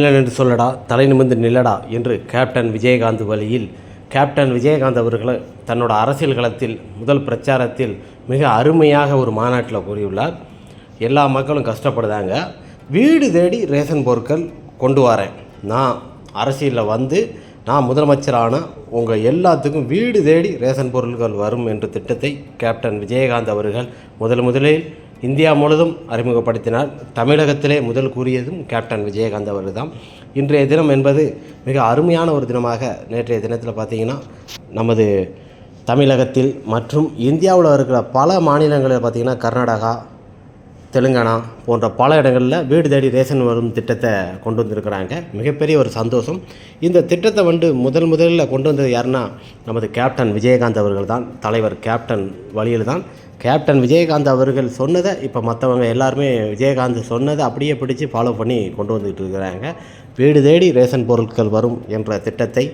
இல்லை என்று சொல்லடா தலை நிமிர்ந்து நில்லடா என்று கேப்டன் விஜயகாந்த் வழியில் கேப்டன் விஜயகாந்த் அவர்களை தன்னோட அரசியல் களத்தில் முதல் பிரச்சாரத்தில் மிக அருமையாக ஒரு மாநாட்டில் கூறியுள்ளார். எல்லா மக்களும் கஷ்டப்படுதாங்க. வீடு தேடி ரேஷன் பொருட்கள் கொண்டு வரேன். நான் அரசியலில் வந்து நான் முதலமைச்சரான உங்கள் எல்லாத்துக்கும் வீடு தேடி ரேஷன் பொருட்கள் வரும் என்ற திட்டத்தை கேப்டன் விஜயகாந்த் அவர்கள் முதல் முதலில் இந்தியா முழுவதும் அறிமுகப்படுத்தினார். தமிழகத்திலே முதல் கூறியதும் கேப்டன் விஜயகாந்த் அவர்கள் தான் இன்றைய தினம் என்பது மிக அருமையான ஒரு தினமாக நேற்றைய தினத்தில் பார்த்திங்கன்னா நமது தமிழகத்தில் மற்றும் இந்தியாவில் இருக்கிற பல மாநிலங்களில் பார்த்திங்கன்னா கர்நாடகா தெலுங்கானா போன்ற பல இடங்களில் வீடு தேடி ரேஷன் வரும் திட்டத்தை கொண்டு வந்திருக்கிறாங்க. மிகப்பெரிய ஒரு சந்தோஷம். இந்த திட்டத்தை வந்து முதல் முதலில் கொண்டு வந்தது யாருன்னா நமது கேப்டன் விஜயகாந்த் அவர்கள் தான் தலைவர் கேப்டன் வழியில் தான் கேப்டன் விஜயகாந்த் அவர்கள் சொன்னதை இப்போ மற்றவங்க எல்லாருமே விஜயகாந்த் சொன்னதை அப்படியே பிடிச்சு ஃபாலோ பண்ணி கொண்டு வந்துக்கிட்டு இருக்கிறாங்க. வீடு தேடி ரேஷன் பொருட்கள் வரும் என்ற திட்டத்தை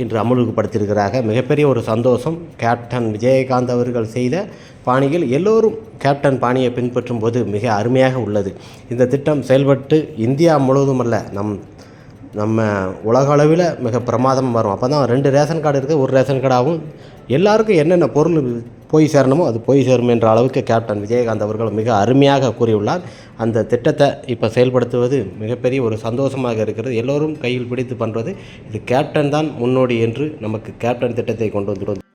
இன்று அமுல்படுத்தியிருக்கிறாங்க மிகப்பெரிய ஒரு சந்தோஷம். கேப்டன் விஜயகாந்த் அவர்கள் செய்த பாணியில் எல்லோரும் கேப்டன் பாணியை பின்பற்றும் போது மிக அருமையாக உள்ளது. இந்த திட்டம் செயல்பட்டு இந்தியா முழுவதும் அல்ல நம் நம்ம உலக அளவில் மிக பிரமாதம் வரும். அப்போ தான் ரெண்டு ரேஷன் கார்டு இருக்குது ஒரு ரேஷன் கார்டாகவும் எல்லாருக்கும் என்னென்ன பொருள் போய் சேரணுமோ அது போய் சேரும் என்ற அளவுக்கு கேப்டன் விஜயகாந்த் அவர்கள் மிக அருமையாக கூறியுள்ளார். அந்த திட்டத்தை இப்போ செயல்படுத்துவது மிகப்பெரிய ஒரு சந்தோஷமாக இருக்கிறது. எல்லோரும் கையில் பிடித்து பண்ணுறது இது கேப்டன் தான் முன்னோடி என்று நமக்கு கேப்டன் திட்டத்தை கொண்டு வந்துடும்